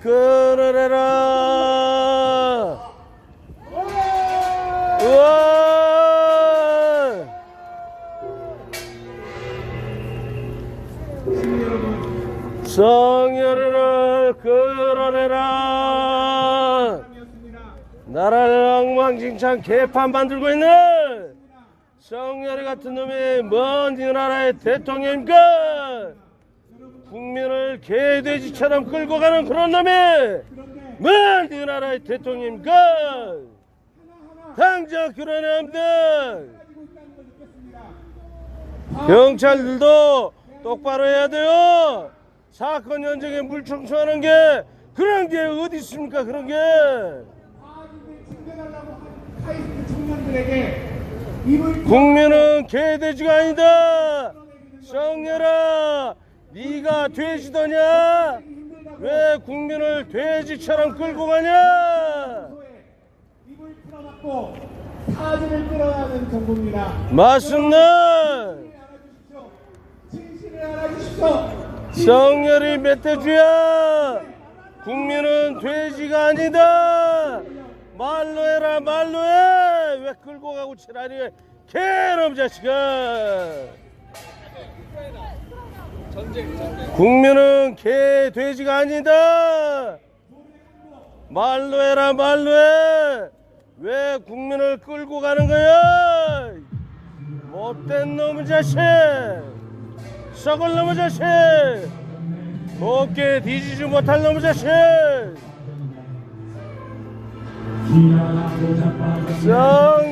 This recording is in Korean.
끌어내라 우와 성열을 끌어내라 나라를 엉망진창 개판 만들고 있는 성열이 같은 놈이 먼이 나라의 대통령입니까? 국민을 개돼지처럼 끌고 가는 그런 놈이 먼이 나라의 대통령입니까? 당장 합니다. 경찰들도 똑바로 해야 돼요. 사건 현장에 물 청소하는 게 그런 게 어디 있습니까? 그런 게. 국민은 개돼지가 아니다. 성렬아, 네가 돼지더냐? 왜 국민을 돼지처럼 끌고 가냐? 입을 풀어막고 사진을 끌어가는 정부입니다. 맞습니다. 진실을 알아주십시오. 성렬이 멧돼지야. 국민은 돼지가 아니다. 말로 해라 말로 해. 왜 끌고 가고 지랄이 개놈 자식아. 국민은 개 돼지가 아니다. 말로 해라 말로 해. 왜 국민을 끌고 가는 거야? 못된 놈의 자식. 썩을 놈의 자식 곱게 뒤지지 못할 놈의 자식 끌어내라